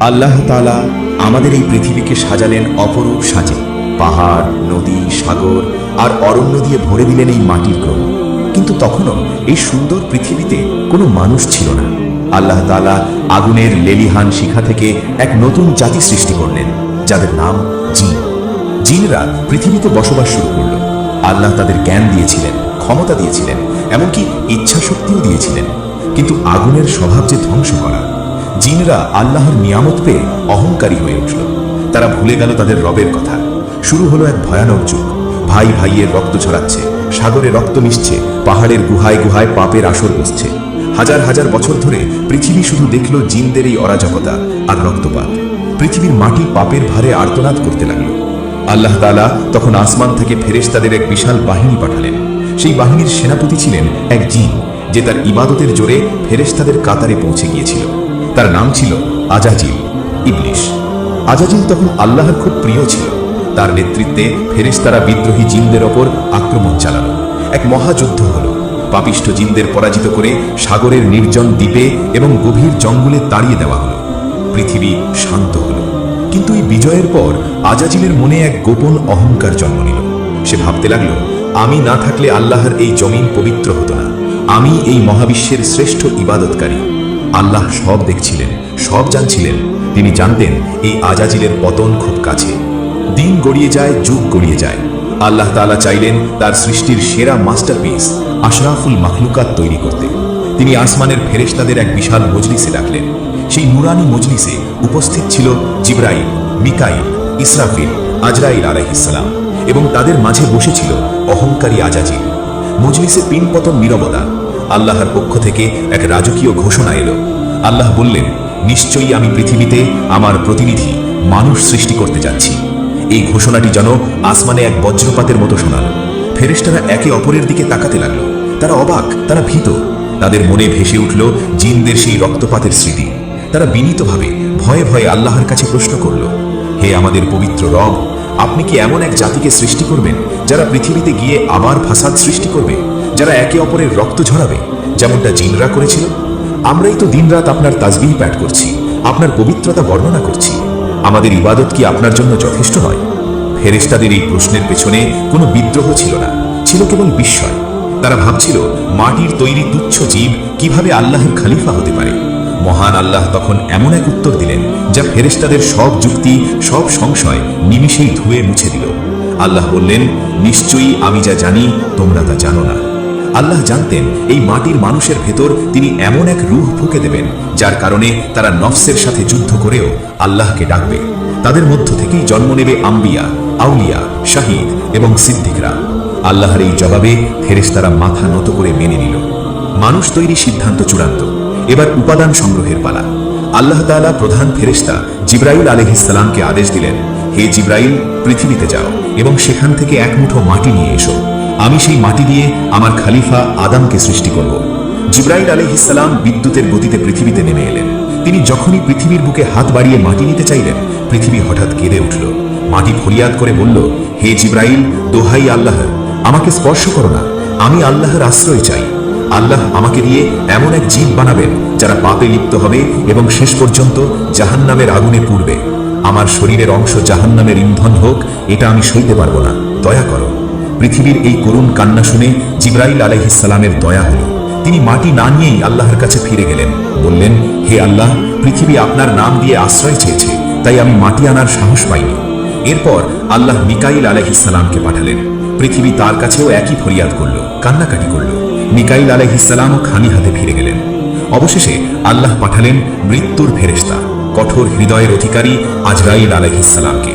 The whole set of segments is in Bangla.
আল্লাহ তালা আমাদের এই পৃথিবীকে সাজালেন অপরূপ সাজে। পাহাড়, নদী, সাগর আর অরণ্য দিয়ে ভরে দিলেন এই মাটির গ্রহ। কিন্তু তখনও এই সুন্দর পৃথিবীতে কোনো মানুষ ছিল না। আল্লাহ তালা আগুনের লেলিহান শিখা থেকে এক নতুন জাতি সৃষ্টি করলেন, যাদের নাম জিন। জিনরা পৃথিবীতে বসবাস শুরু করল। আল্লাহ তাদের জ্ঞান দিয়েছিলেন, ক্ষমতা দিয়েছিলেন, এমনকি ইচ্ছা শক্তিও দিয়েছিলেন। কিন্তু আগুনের স্বভাব যে ধ্বংস করা জিনরা আল্লাহর নিয়ামত পেয়ে অহংকারী হয়ে উঠল। তারা ভুলে গেল তাদের রবের কথা। শুরু হলো এক ভয়ানক যুগ। ভাই ভাইয়ের রক্ত ছড়াচ্ছে, সাগরে রক্ত মিশছে, পাহাড়ের গুহায় গুহায় পাপের আসর বসছে। হাজার হাজার বছর ধরে পৃথিবী শুধু দেখল জিনদের এই অরাজকতা আর রক্তপাত। পৃথিবীর মাটি পাপের ভারে আর্তনাদ করতে লাগল। আল্লাহ তালা তখন আসমান থেকে ফেরেশতাদের এক বিশাল বাহিনী পাঠালেন। সেই বাহিনীর সেনাপতি ছিলেন এক জিন, যে তার ইবাদতের জোরে ফেরেশতাদের কাতারে পৌঁছে গিয়েছিল। তার নাম ছিল আজাজিল ইবলিশ। আজাজিল তখন আল্লাহর খুব প্রিয় ছিল। তার নেতৃত্বে ফেরেশতারা বিদ্রোহী জিনদের ওপর আক্রমণ চালাল। এক মহাযুদ্ধ হল। পাপিষ্ঠ জিনদের পরাজিত করে সাগরের নির্জন দ্বীপে এবং গভীর জঙ্গলে তাড়িয়ে দেওয়া হলো। পৃথিবী শান্ত হল। কিন্তু এই বিজয়ের পর আজাজিলের মনে এক গোপন অহংকার জন্ম নিল। সে ভাবতে লাগল, আমি না থাকলে আল্লাহর এই জমিন পবিত্র হতো না। আমি এই মহাবিশ্বের শ্রেষ্ঠ ইবাদতকারী। আল্লাহ সব দেখছিলেন, সব জানছিলেন। তিনি জানতেন এই আজাজিলের পতন খুব কাছে। দিন গড়িয়ে যায়, যুগ গড়িয়ে যায়। আল্লাহ তাআলা চাইলেন তার সৃষ্টির সেরা মাস্টারপিস আশরাফুল মাখলুকাত তৈরি করতে। তিনি আসমানের ফেরেশতাদের এক বিশাল মজলিসে ডাকলেন। সেই নুরানি মজলিসে উপস্থিত ছিল জিব্রাইল, মিকাইল, ইসরাফিল, আজরাইল আলাইহিসসালাম এবং তাদের মাঝে বসেছিল অহংকারী আজাজিল। মজলিসে পিনপতন নীরবতা। আল্লাহর পক্ষ থেকে এক রাজকীয় ঘোষণা এলো। আল্লাহ বললেন, নিশ্চয়ই আমি পৃথিবীতে আমার প্রতিনিধি মানুষ সৃষ্টি করতে যাচ্ছি। এই ঘোষণাটি যেন আসমানে এক বজ্রপাতের মতো শোনাল। ফেরেশতারা একে অপরের দিকে তাকাতে লাগল। তারা অবাক, তারা ভীত। তাদের মনে ভেসে উঠল জিনদের সেই রক্তপাতের স্মৃতি। তারা বিনীতভাবে, ভয়ে ভয়ে আল্লাহর কাছে প্রশ্ন করল, হে আমাদের পবিত্র রব, আপনি কি এমন এক জাতিকে সৃষ্টি করবেন যারা পৃথিবীতে গিয়ে আবার ফাসাদ সৃষ্টি করবে? যারা একে অপরের রক্ত ঝরাবে, যেমনটা জিনরা করেছিল, আমরাই তো দিনরাত আপনার তাজবিহ প্যাট করছি, আপনার পবিত্রতা বর্ণনা করছি। আমাদের ইবাদত কি আপনার জন্য যথেষ্ট নয়? ফেরেশতাদের এই প্রশ্নের পেছনে কোনো বিদ্রোহ ছিল না, ছিল কেবল বিস্ময়। তারা ভাবছিল, মাটির তৈরি তুচ্ছ জীব কীভাবে আল্লাহের খালিফা হতে পারে? মহান আল্লাহ তখন এমন এক উত্তর দিলেন, যা ফেরেশতাদের সব যুক্তি, সব সংশয় নিমিষেই ধুয়ে মুছে দিল। আল্লাহ বললেন, নিশ্চয়ই আমি যা জানি, তোমরা তা জানো না। আল্লাহ জানতেন, এই মাটির মানুষের ভেতর তিনি এমন এক রূহ ফুঁকে দেবেন, যার কারণে তারা নফসের সাথে যুদ্ধ করেও আল্লাহকে ডাকবে। তাদের মধ্য থেকেই জন্ম নেবে আম্বিয়া, আউলিয়া, শাহিদ এবং সিদ্দিকরা। আল্লাহর এই জবাবে ফেরেশতারা মাথা নত করে মেনে নিল। মানুষ তৈরি সিদ্ধান্ত চূড়ান্ত। এবার উপাদান সংগ্রহের পালা। আল্লাহ তাআলা প্রধান ফেরেশতা জিব্রাইল আলহিসাল্লামকে আদেশ দিলেন, হে জিব্রাইল, পৃথিবীতে যাও এবং সেখান থেকে এক মুঠো মাটি নিয়ে এসো। আমি সেই মাটি দিয়ে আমার খালিফা আদামকে সৃষ্টি করব। জিব্রাইল আলহিসাল্লাম বিদ্যুতের গতিতে পৃথিবীতে নেমে এলেন। তিনি যখনই পৃথিবীর বুকে হাত বাড়িয়ে মাটি নিতে চাইলেন, পৃথিবী হঠাৎ কেঁদে উঠল। মাটি ফরিয়াদ করে বলল, হে জিব্রাইল, দোহাই আল্লাহ, আমাকে স্পর্শ করো না। আমি আল্লাহর আশ্রয় চাই। আল্লাহ আমাকে দিয়ে এমন এক জীব বানাবেন, যারা পাপে লিপ্ত হবে এবং শেষ পর্যন্ত জাহান্নামের আগুনে পুড়বে। আমার শরীরের অংশ জাহান্নামের ইন্ধন হোক, এটা আমি সইতে পারব না। দয়া করো। পৃথিবীর এই করুণ কান্না শুনে জিব্রাইল আলহিসাল্লামের দয়া হলো। তিনি মাটি না নিয়েই আল্লাহর কাছে ফিরে গেলেন। বললেন, হে আল্লাহ, পৃথিবী আপনার নাম দিয়ে আশ্রয় চেয়েছে, তাই আমি মাটি আনার সাহস পাইনি। এরপর আল্লাহ মিকাইল আলহিসাল্লামকে পাঠালেন। পৃথিবী তার কাছেও একই ফরিয়াদ করল, কান্নাকাটি করল। মিকাইল আলহিসাল্লামও খালি হাতে ফিরে গেলেন। অবশেষে আল্লাহ পাঠালেন মৃত্যুর ফেরেশতা, কঠোর হৃদয়ের অধিকারী আজরাইল আলহিসাল্লামকে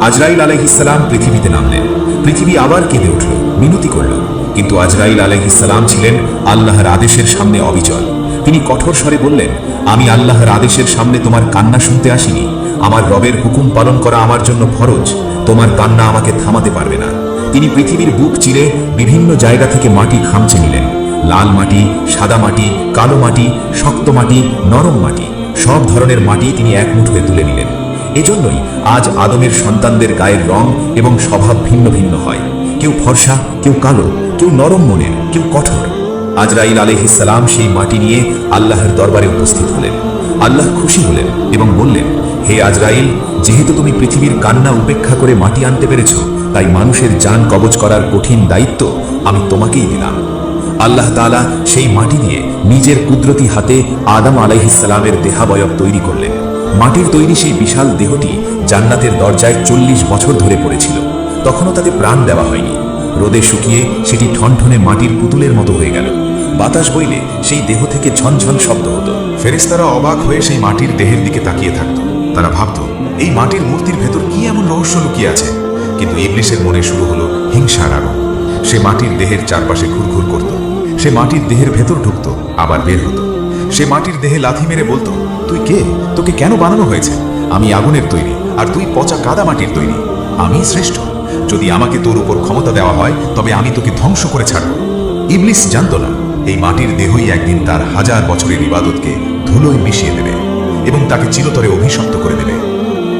আজরাইল আলহিসাল্লাম পৃথিবীতে নামলেন। পৃথিবী আবার কেঁদে উঠল, মিনতি করল। কিন্তু আজরাইল আলহিসাল্লাম ছিলেন আল্লাহর আদেশের সামনে অবিচল। তিনি কঠোর স্বরে বললেন, আমি আল্লাহর আদেশের সামনে তোমার কান্না শুনতে আসিনি। আমার রবের হুকুম পালন করা আমার জন্য ফরজ। তোমার কান্না আমাকে থামাতে পারবে না। তিনি পৃথিবীর বুক চিরে বিভিন্ন জায়গা থেকে মাটি খামচে নিলেন। লাল মাটি, সাদা মাটি, কালো মাটি, শক্ত মাটি, নরম মাটি, সব ধরনের মাটি তিনি এক মুঠোয় তুলে নিলেন। এজন্যই আজ আদমের সন্তানদের গায়ের রং এবং স্বভাব ভিন্ন ভিন্ন হয়। কেউ ফর্সা, কেউ কালো, কেউ নরম মনের, কেউ কঠোর। আজরাইল আলহিসাল্লাম সেই মাটি নিয়ে আল্লাহর দরবারে উপস্থিত হলেন। আল্লাহ খুশি হলেন এবং বললেন, হে আজরাইল, যেহেতু তুমি পৃথিবীর কান্না উপেক্ষা করে মাটি আনতে পেরেছ, তাই মানুষের যান কবজ করার কঠিন দায়িত্ব আমি তোমাকেই দিলাম। আল্লাহ তাআলা সেই মাটি দিয়ে নিজের কুদরতি হাতে আদম আলাইহিসসালামের দেহাবয়ব তৈরি করলেন। মাটির তৈরি সেই বিশাল দেহটি জান্নাতের দরজায় চল্লিশ বছর ধরে পড়েছিল। তখনও তাতে প্রাণ দেওয়া হয়নি। রোদে শুকিয়ে সেটি ঠনঠনে মাটির পুতুলের মতো হয়ে গেল। বাতাস বইলে সেই দেহ থেকে ঝনঝন শব্দ হতো। ফেরেশতারা অবাক হয়ে সেই মাটির দেহের দিকে তাকিয়ে থাকত। তারা ভাবত, এই মাটির মূর্তির ভেতর কি এমন রহস্য লুকিয়ে আছে? কিন্তু ইবলিসের মনে শুরু হলো হিংসার আরও সে মাটির দেহের চারপাশে ঘুরঘুর করত। সে মাটির দেহের ভেতর ঢুকতো, আবার বের হতো। সে মাটির দেহে লাথি মেরে বলতো, তুই কে? তোকে কেন বানানো হয়েছে? আমি আগুনের তৈরি আর তুই পচা কাদা মাটির তৈরি। আমি শ্রেষ্ঠ। যদি আমাকে তোর উপর ক্ষমতা দেওয়া হয়, তবে আমি তোকে ধ্বংস করে ছাড়ব। ইবলিস জানত না, এই মাটির দেহই একদিন তার হাজার বছরের ইবাদতকে ধুলোয় মিশিয়ে দেবে এবং তাকে চিরতরে অভিশপ্ত করে দেবে।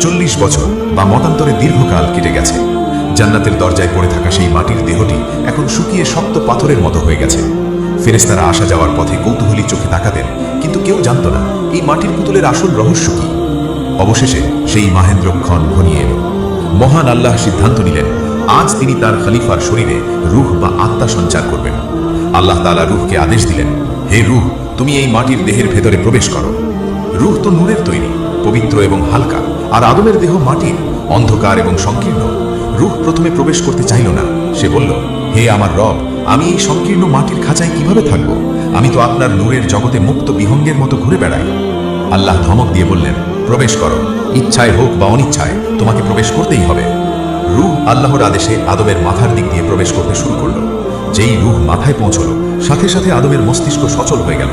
চল্লিশ বছর বা মতান্তরে দীর্ঘকাল কেটে গেছে। জান্নাতের দরজায় পড়ে থাকা সেই মাটির দেহটি এখন শুকিয়ে শক্ত পাথরের মতো হয়ে গেছে। ফেরেস্তারা আসা যাওয়ার পথে কৌতূহলী চোখে তাকাতেন, কিন্তু কেউ জানত না এই মাটির পুতুলের আসল রহস্য কি। অবশেষে সেই মাহেন্দ্রক্ষণ ঘনিয়ে এলো। মহান আল্লাহ সিদ্ধান্ত নিলেন, আজ তিনি তার খলিফার শরীরে রুহ বা আত্মা সঞ্চার করবেন। আল্লাহ তাআলা রুহকে আদেশ দিলেন, হে রুহ, তুমি এই মাটির দেহের ভেতরে প্রবেশ করো। রুহ তো নূরের তৈরি, পবিত্র এবং হালকা, আর আদমের দেহ মাটির, অন্ধকার এবং সংকীর্ণ। রুহ প্রথমে প্রবেশ করতে চাইল না। সে বলল, হে আমার রব আমি এই সংকীর্ণ মাটির খাঁচায় কীভাবে থাকব? আমি তো আপনার নূরের জগতে মুক্ত বিহঙ্গের মতো ঘুরে বেড়াই। আল্লাহ ধমক দিয়ে বললেন, প্রবেশ করো। ইচ্ছায় হোক বা অনিচ্ছায়, তোমাকে প্রবেশ করতেই হবে। রুহ আল্লাহর আদেশে আদমের মাথার দিক দিয়ে প্রবেশ করতে শুরু করল। যেই রুহ মাথায় পৌঁছলো, সাথে সাথে আদমের মস্তিষ্ক সচল হয়ে গেল।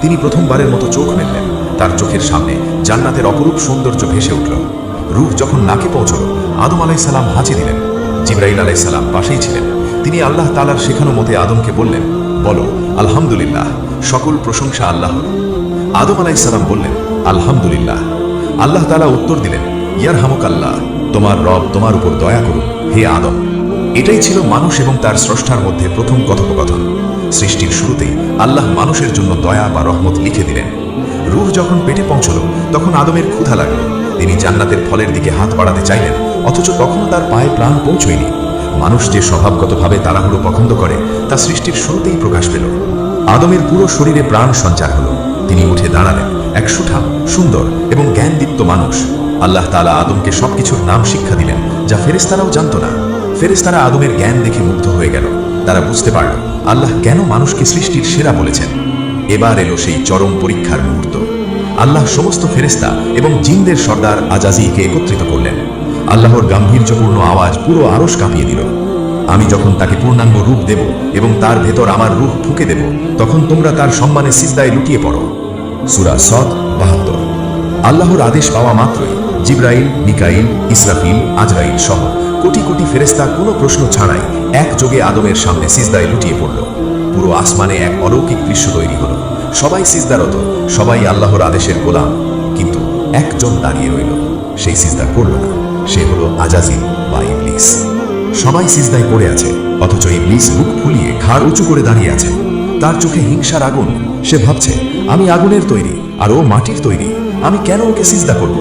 তিনি প্রথমবারের মতো চোখ মেললেন। তার চোখের সামনে জান্নাতের অপরূপ সৌন্দর্য ভেসে উঠল। রুহ যখন নাকে পৌঁছল, আদম আলাইসাল্লাম হাঁচি দিলেন। জিব্রাইল আলাইসাল্লাম পাশেই ছিলেন। তিনি আল্লাহ তালার শেখানো মতে আদমকে বললেন, বলো, আলহামদুলিল্লাহ, সকল প্রশংসা আল্লাহর। আদম আলাইসাল্লাম বললেন, আলহামদুলিল্লাহ। আল্লাহ তালা উত্তর দিলেন ইয়ার হামক আল্লাহ তোমার রব তোমার উপর দয়া করুন, হে আদম। এটাই ছিল মানুষ এবং তার স্রষ্টার মধ্যে প্রথম কথোপকথন। সৃষ্টির শুরুতেই আল্লাহ মানুষের জন্য দয়া বা রহমত লিখে দিলেন। রুহ যখন পেটে পৌঁছল, তখন আদমের ক্ষুধা লাগল। তিনি জান্নাতের ফলের দিকে হাত বাড়াতে চাইলেন, অথচ তখনও তার পায়ে প্রাণ পৌঁছয়নি। মানুষ যে স্বভাবগতভাবে তাড়াহুড়ো পছন্দ করে, তা সৃষ্টির শুরুতেই প্রকাশ পেল। আদমের পুরো শরীরে প্রাণ সঞ্চার হলো। তিনি উঠে দাঁড়ালেন, এক সুঠাম, সুন্দর এবং জ্ঞানদীপ্ত মানুষ। আল্লাহ তাআলা আদমকে সবকিছুর নাম শিক্ষা দিলেন, যা ফেরেস্তারাও জানত না। ফেরেস্তারা আদমের জ্ঞান দেখে মুগ্ধ হয়ে গেল। তারা বুঝতে পারল, আল্লাহ কেন মানুষকে সৃষ্টির সেরা বলেছেন। এবার এলো সেই চরম পরীক্ষার মুহূর্ত। আল্লাহ সমস্ত ফেরেস্তা এবং জিনদের সর্দার আজাজিকে একত্রিত করলেন। আল্লাহর গাম্ভীর্যপূর্ণ আওয়াজ পুরো আরস কাঁপিয়ে দিল। আমি যখন তাকে পূর্ণাঙ্গ রূপ দেব এবং তার ভেতর আমার রূপ ফুঁকে দেব, তখন তোমরা তার সম্মানে সিজদায় লুটিয়ে পড়ো। সুরা সদ, বাহাত্তর। আল্লাহর আদেশ পাওয়া মাত্রই জিব্রাইল, মিকাইল, ইসরাফিল, আজরাইল সহ কোটি কোটি ফেরেস্তা কোনো প্রশ্ন ছাড়াই একযোগে আদমের সামনে সিজদায় লুটিয়ে পড়ল। পুরো আসমানে এক অলৌকিক দৃশ্য তৈরি হলো। সবাই সিজদারত, সবাই আল্লাহর আদেশের গোলাম। কিন্তু একজন দাঁড়িয়ে রইল। সেই সিজদা করল না। সে হলো আজাজিল বা ইবলিস। সবাই সিজদায় পড়ে আছে, অথচ ইবলিস বুক ফুলিয়ে ঘাড় উঁচু করে দাঁড়িয়ে আছে। তার চোখে হিংসার আগুন। সে ভাবছে, আমি আগুনের তৈরি আর ও মাটির তৈরি। আমি কেন ওকে সিজদা করব?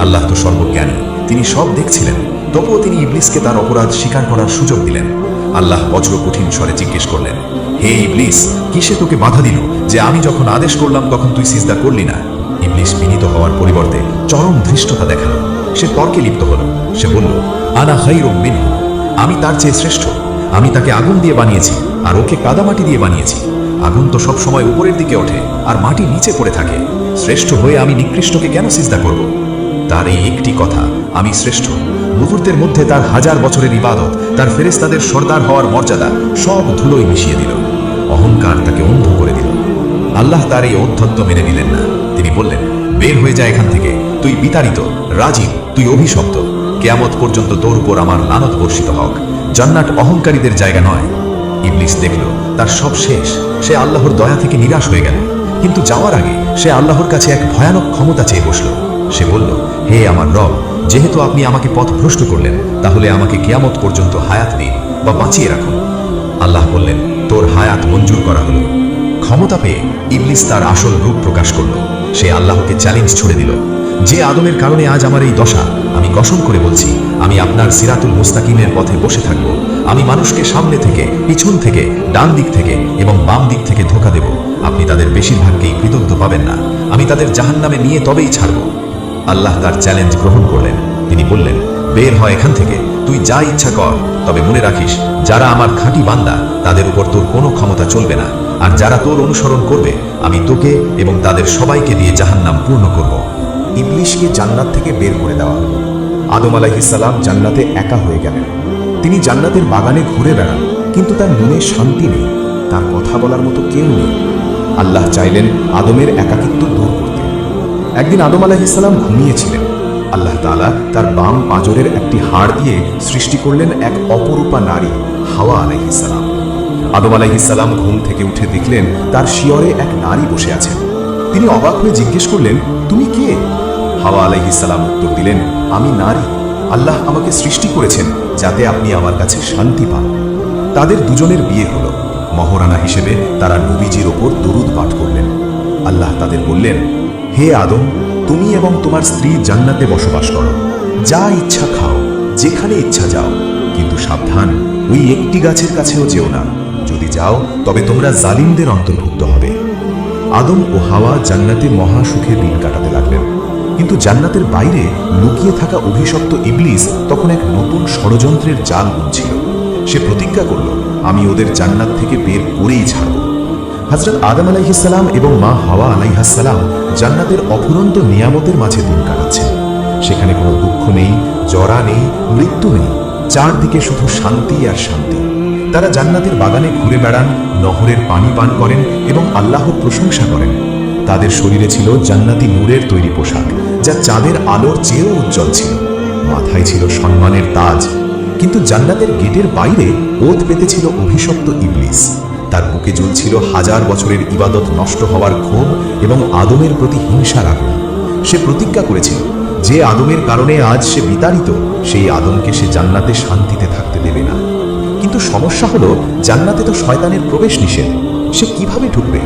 আল্লাহ তো সর্বজ্ঞানী। তিনি সব দেখছিলেন। তবুও তিনি ইবলিসকে তার অপরাধ স্বীকার করার সুযোগ দিলেন। আল্লাহ বজ্র কঠিন স্বরে জিজ্ঞেস করলেন, হে ইবলিস, কিসে তোকে বাধা দিল যে আমি যখন আদেশ করলাম তখন তুই সিজদা করলি না? ইবলিস বিনীত হওয়ার পরিবর্তে চরম ধৃষ্টতা দেখাল। সে তর্কে লিপ্ত হলো। সে বলল আনা খাইরুম মিনহু। আমি তার চেয়ে শ্রেষ্ঠ। আমি তাকে আগুন দিয়ে বানিয়েছি, আর ওকে কাদামাটি দিয়ে বানিয়েছি। আগুন তো সব সময় উপরের দিকে ওঠে, আর মাটি নিচে পড়ে থাকে। শ্রেষ্ঠ হয়ে আমি নিকৃষ্টকে কেন সিজদা করব? তার এই একটি কথা, আমি শ্রেষ্ঠ। মুহূর্তের মধ্যে তার হাজার বছরের ইবাদত, তার ফেরেস্তাদের সর্দার হওয়ার মর্যাদা সব ধুলোয় মিশিয়ে দিল। অহংকার তাকে অন্ধ করে দিল। আল্লাহ তার এই ঔদ্ধত্য মেনে নিলেন না। তিনি বললেন, বের হয়ে যায় এখান থেকে। তুই বিতাড়িত রাজীব তুই অভিশপ্ত। কেয়ামত পর্যন্ত তোর উপর আমার লানত বর্ষিত হক। জান্নাত অহংকারীদের জায়গা নয়। ইবলিস দেখল, তার সব শেষ। সে আল্লাহর দয়া থেকে নিরাশ হয়ে গেল। কিন্তু যাওয়ার আগে সে আল্লাহর কাছে এক ভয়ানক ক্ষমতা চেয়ে বসল। সে বলল, হে আমার রব, যেহেতু আপনি আমাকে পথ ভ্রষ্ট করলেন, তাহলে আমাকে কেয়ামত পর্যন্ত হায়াত দিন বা বাঁচিয়ে রাখুন। আল্লাহ বললেন, তোর হায়াত মঞ্জুর করা হলো। ক্ষমতা পেয়ে ইবলিস তার আসল রূপ প্রকাশ করল। সে আল্লাহকে চ্যালেঞ্জ ছুড়ে দিল। যে আদমের কারণে আজ আমার এই দশা, আমি কসম করে বলছি, আমি আপনার সিরাতুল মুস্তাকিমের পথে বসে থাকব। আমি মানুষকে সামনে থেকে, পিছন থেকে, ডান দিক থেকে এবং বাম দিক থেকে ধোকা দেব। আপনি তাদের বেশিরভাগকেই কৃতজ্ঞ পাবেন না। আমি তাদের জাহান্নামে নিয়ে তবেই ছাড়ব। আল্লাহ তার চ্যালেঞ্জ গ্রহণ করলেন। তিনি বললেন, বের হয় এখান থেকে। তুই যা ইচ্ছা কর। তবে মনে রাখিস, যারা আমার খাঁটি বান্দা, তাদের উপর তোর কোনো ক্ষমতা চলবে না। আর যারা তোর অনুসরণ করবে, আমি তোকে এবং তাদের সবাইকে দিয়ে জাহান্নাম পূর্ণ করব। ইবলিশকে জান্নাত থেকে বের করে দেওয়া। আদম আলাইহিসাল্লাম জান্নাতে একা হয়ে গেলেন। তিনি জান্নাতের বাগানে ঘুরে বেড়ান, কিন্তু তার মনে শান্তি নেই। তার কথা বলার মতো কেউ নেই। আল্লাহ চাইলেন আদমের একাকিত্ব দূর করতে। একদিন আদম আলাইহিসাল্লাম ঘুমিয়েছিলেন। আল্লাহ তাআলা তার বাম পাঁজরের একটি হাড় দিয়ে সৃষ্টি করলেন এক অপরূপা নারী, হাওয়া আলাইহিসাল্লাম আদম আলাইহিসাল্লাম ঘুম থেকে উঠে দেখলেন তার শিয়রে এক নারী বসে আছেন। তিনি অবাক হয়ে জিজ্ঞেস করলেন, তুমি কে? হাওয়া আলাইহিসাল্লাম উত্তর দিলেন, আমি নারী। আল্লাহ আমাকে সৃষ্টি করেছেন যাতে আপনি আমার কাছে শান্তি পান। তাদের দুজনের বিয়ে হলো। মহারানা হিসেবে তারা নবীজির ওপর দরুদ পাঠ করলেন। আল্লাহ তাদের বললেন, হে আদম, তুমি এবং তোমার স্ত্রী জান্নাতে বসবাস করো। যা ইচ্ছা খাও, যেখানে ইচ্ছা যাও। কিন্তু সাবধান, ওই একটি গাছের কাছেও যেও না। যদি যাও, তবে তোমরা জালিমদের অন্তর্ভুক্ত হবে। আদম ও হাওয়া জান্নাতে মহা সুখে দিন কাটাতে লাগলেন। কিন্তু জান্নাতের বাইরে লুকিয়ে থাকা অভিশপ্ত ইবলিস তখন এক নতুন ষড়যন্ত্রের জাল বুনছিল। সে প্রতিজ্ঞা করল, আমি ওদের জান্নাত থেকে বের করেই ছাড়ব। হজরত আদম আলাইহিসাল্লাম এবং মা হাওয়া আলাইহাসাল্লাম জান্নাতের অফুরন্ত নিয়ামতের মাঝে দিন কাটাচ্ছেন। সেখানে কোনো দুঃখ নেই, জরা নেই, মৃত্যু নেই। চারদিকে শুধু শান্তি আর শান্তি। তারা জান্নাতের বাগানে ঘুরে বেড়ান, নহরের পানি পান করেন এবং আল্লাহর প্রশংসা করেন। তাদের শরীরে ছিল জান্নাতি নূরের তৈরি পোশাক। যা চাঁদের আলোর চেয়েও উজ্জ্বল ছিল। মাথায় ছিল সম্মানের তাজ, কিন্তু জান্নাতের গেটের বাইরে ওত পেতেছিল অভিশপ্ত ইবলিস। তার বুকে জ্বলছিল হাজার বছরের ইবাদত নষ্ট হওয়ার ক্ষোভ এবং আদমের প্রতি হিংসার আগুন। সে প্রতিজ্ঞা করেছিল, যে আদমের কারণে আজ সে বিতাড়িত, সেই আদমকে সে জান্নাতে শান্তিতে থাকতে দেবে না। কিন্তু সমস্যা হলো, জান্নাতে তো শয়তানের প্রবেশ নিষেধ। সে কীভাবে ঢুকবে?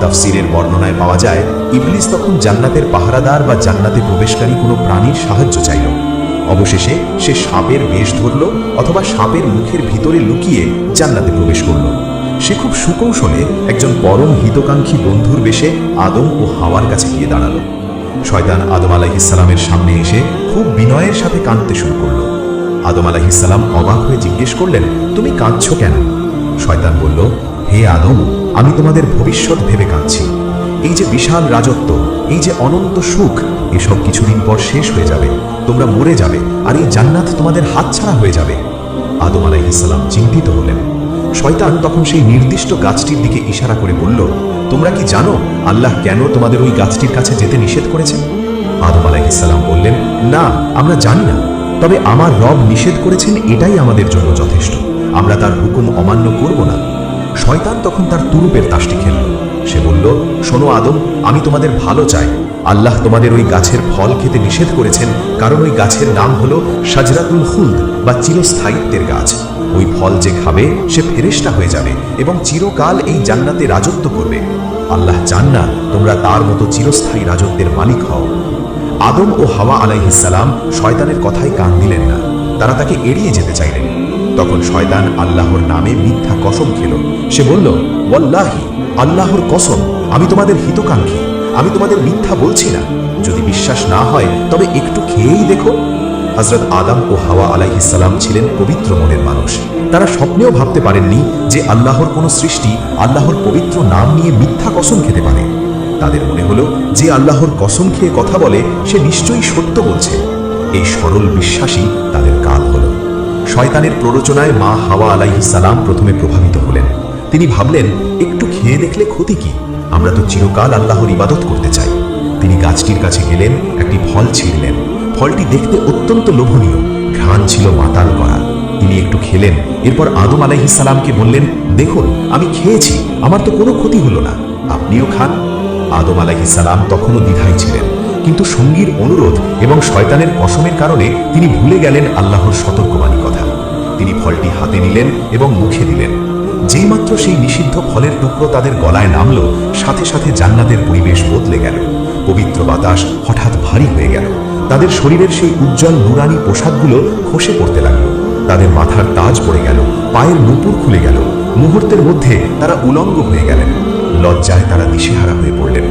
তাফসিরের বর্ণনায় পাওয়া যায়, ইবলিস তখন জান্নাতের পাহারাদার বা জান্নাতে প্রবেশকারী কোনো প্রাণীর সাহায্য চাইল। অবশেষে সে সাপের বেশ ধরল অথবা সাপের মুখের ভিতরে লুকিয়ে জান্নাতে প্রবেশ করল। সে খুব সুকৌশলে একজন পরম হিতকাঙ্ক্ষী বন্ধুর বেশে আদম ও হাওয়ার কাছে গিয়ে দাঁড়াল। শয়তান আদম আলাহিসাল্লামের সামনে এসে খুব বিনয়ের সাথে কাঁদতে শুরু করল। আদম আলাহিসাল্লাম অবাক হয়ে জিজ্ঞেস করলেন, তুমি কাঁদছ কেন? শয়তান বলল হে আদম, আমি তোমাদের ভবিষ্যৎ ভেবে কাঁদছি। এই যে বিশাল রাজত্ব, এই যে অনন্ত সুখ, এসব কিছুদিন পর শেষ হয়ে যাবে, তোমরা মরে যাবে, আর এই জান্নাত তোমাদের হাতছাড়া হয়ে যাবে। আদম আলাইহিসাল্লাম চিন্তিত হলেন। শয়তান তখন সেই নির্দিষ্ট গাছটির দিকে ইশারা করে বলল, তোমরা কি জানো আল্লাহ কেন তোমাদের ওই গাছটির কাছে যেতে নিষেধ করেছেন? আদম আলাইহিসাল্লাম বললেন, না, আমরা জানি না। তবে আমার রব নিষেধ করেছেন, এটাই আমাদের জন্য যথেষ্ট। আমরা তার হুকুম অমান্য করব না। শয়তান তখন তার তুরুপের তাসটি খেলল। সে বলল, শোনো আদম, আমি তোমাদের ভালো চাই। আল্লাহ তোমাদের ওই গাছের ফল খেতে নিষেধ করেছেন, কারণ ওই গাছের নাম হলো সাজরাতুল খুলদ বা চিরস্থায়িত্বের গাছ। ওই ফল যে খাবে, সে ফেরেশতা হয়ে যাবে এবং চিরকাল এই জান্নাতে রাজত্ব করবে। আল্লাহ চান না তোমরা তার মতো চিরস্থায়ী রাজত্বের মালিক হও। আদম ও হাওয়া আলাইহিসাল্লাম শয়তানের কথায় কান দিলেন না। তারা তাকে এড়িয়ে যেতে চাইলেন। তখন শয়তান আল্লাহর নামে মিথ্যা কসম খেল। সে বলল, ওয়াল্লাহি, আল্লাহর কসম, আমি তোমাদের হিতকাঙ্ক্ষী, আমি তোমাদের মিথ্যা বলছি না। যদি বিশ্বাস না হয়, তবে একটু খেয়েই দেখো। হজরত আদম ও হাওয়া আলাইহিসাল্লাম ছিলেন পবিত্র মনের মানুষ। তারা স্বপ্নেও ভাবতে পারেননি যে আল্লাহর কোনো সৃষ্টি আল্লাহর পবিত্র নাম নিয়ে মিথ্যা কসম খেতে পারে। তাদের মনে হলো যে আল্লাহর কসম খেয়ে কথা বলে, সে নিশ্চয়ই সত্য বলছে। এই সরল বিশ্বাসই তাদের কাল। শয়তানের প্ররোচনায় মা হাওয়া আলাইহিসাল্লাম প্রথমে প্রভাবিত হলেন। তিনি ভাবলেন, একটু খেয়ে দেখলে ক্ষতি কি? আমরা তো চিরকাল আল্লাহর ইবাদত করতে চাই। তিনি গাছটির কাছে গেলেন, একটি ফল ছিঁড়লেন। ফলটি দেখতে অত্যন্ত লোভনীয়, ঘ্রাণ ছিল মাতাল করা। তিনি একটু খেলেন, এরপর আদম আলাইহিসাল্লামকে বললেন, দেখুন, আমি খেয়েছি, আমার তো কোনো ক্ষতি হলো না। আপনিও খান? আদম আলাইহিসাল্লাম তখনও দ্বিধায় ছিলেন। কিন্তু সঙ্গীর অনুরোধ এবং শয়তানের কসমের কারণে তিনি ভুলে গেলেন আল্লাহর সতর্কবাণী কথা। তিনি ফলটি হাতে নিলেন এবং মুখে দিলেন। যেইমাত্র সেই নিষিদ্ধ ফলের টুকরো তাদের গলায় নামল, সাথে সাথে জান্নাতের পরিবেশ বদলে গেল। পবিত্র বাতাস হঠাৎ ভারী হয়ে গেল। তাদের শরীরের সেই উজ্জ্বল নুরানি পোশাকগুলো খসে পড়তে লাগল। তাদের মাথার তাজ পড়ে গেল, পায়ের নুপুর খুলে গেল। মুহূর্তের মধ্যে তারা উলঙ্গ হয়ে গেলেন। লজ্জায় তারা দিশেহারা হয়ে পড়লেন।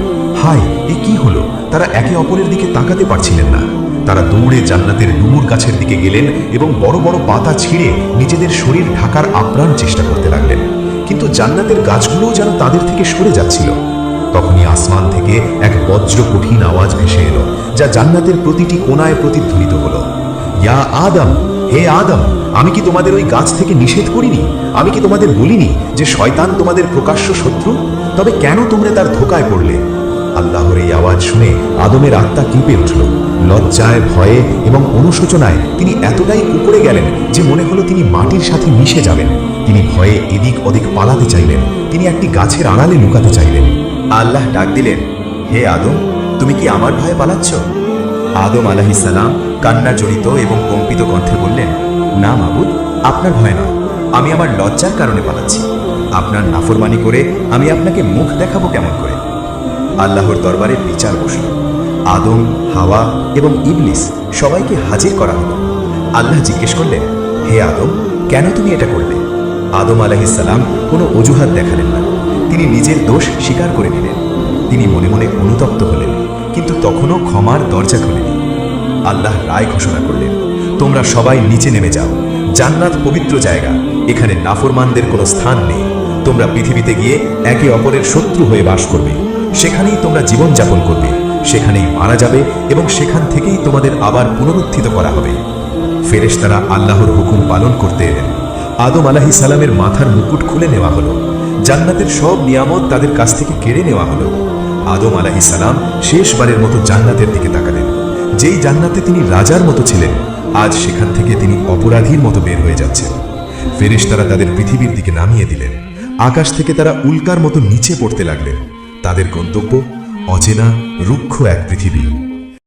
হায়, এ কি হলো? তারা একে অপরের দিকে তাকাতে পারছিলেন না। তারা দৌড়ে জান্নাতের ডুমুর গাছের দিকে গেলেন এবং বড় বড় পাতা ছিঁড়ে নিজেদের শরীর ঢাকার আপ্রাণ চেষ্টা করতে লাগলেন। কিন্তু জান্নাতের গাছগুলোও যেন তাদের থেকে সরে যাচ্ছিল। তখনই আসমান থেকে এক বজ্র কঠিন আওয়াজ ভেসে এলো, যা জান্নাতের প্রতিটি কোনায় প্রতিধ্বনিত হলো। ইয়া আদম, হে আদম, আমি কি তোমাদের ওই গাছ থেকে নিষেধ করিনি? আমি কি তোমাদের বলিনি যে শয়তান তোমাদের প্রকাশ্য শত্রু? তবে কেন তোমরা তার ধোকায় পড়লে? আল্লাহর এই আওয়াজ শুনে আদমের আত্মা কেঁপে উঠল। লজ্জায়, ভয়ে এবং অনুশোচনায় তিনি এতটাই উপরে গেলেন যে মনে হলো তিনি মাটির সাথে মিশে যাবেন। তিনি ভয়ে এদিক ওদিক পালাতে চাইলেন। তিনি একটি গাছের আড়ালে লুকাতে চাইলেন। আল্লাহ ডাক দিলেন, হে আদম, তুমি কি আমার ভয়ে পালাচ্ছ? আদম আলাহিস সালাম কান্না জড়িত এবং কম্পিত কণ্ঠে বললেন, না মাবুদ, আপনার ভয় নয়। আমি আমার লজ্জার কারণে পালাচ্ছি। আপনার নাফরমানি করে আমি আপনাকে মুখ দেখাবো কেমন করে? আল্লাহর দরবারে বিচার বসল। আদম, হাওয়া এবং ইবলিস সবাইকে হাজির করা হলো। আল্লাহ জিজ্ঞেস করলেন, হে আদম, কেন তুমি এটা করলে? আদম আলাহিসাল্লাম কোনো অজুহাত দেখালেন না। তিনি নিজের দোষ স্বীকার করে নিলেন। তিনি মনে মনে অনুতপ্ত হলেন, কিন্তু তখনও ক্ষমার দরজা খোলেনি। আল্লাহ রায় ঘোষণা করলেন, তোমরা সবাই নিচে নেমে যাও। জান্নাত পবিত্র জায়গা। এখানে নাফরমানদের কোনো স্থান নেই। তোমরা পৃথিবীতে গিয়ে একে অপরের শত্রু হয়ে বাস করবে। সেখানেই তোমরা জীবন যাপন করবে, সেখানেই মারা যাবে এবং সেখান থেকেই তোমাদের আবার পুনরুত্থিত করা হবে। ফেরেশতারা আল্লাহর হুকুম পালন করতে এলেন। আদম আলাহি সালামের মাথার মুকুট খুলে নেওয়া হলো। জান্নাতের সব নিয়ামত তাদের কাছ থেকে কেড়ে নেওয়া হলো। আদম আলাহি সালাম শেষবারের মতো জান্নাতের দিকে তাকালেন। যেই জান্নাতে তিনি রাজার মতো ছিলেন, আজ সেখান থেকে তিনি অপরাধীর মতো বের হয়ে যাচ্ছেন। ফেরেশতারা তাদের পৃথিবীর দিকে নামিয়ে দিলেন। আকাশ থেকে তারা উল্কার মতো নিচে পড়তে লাগলেন। তাদের গন্তব্য অচেনা রুক্ষ এক পৃথিবী।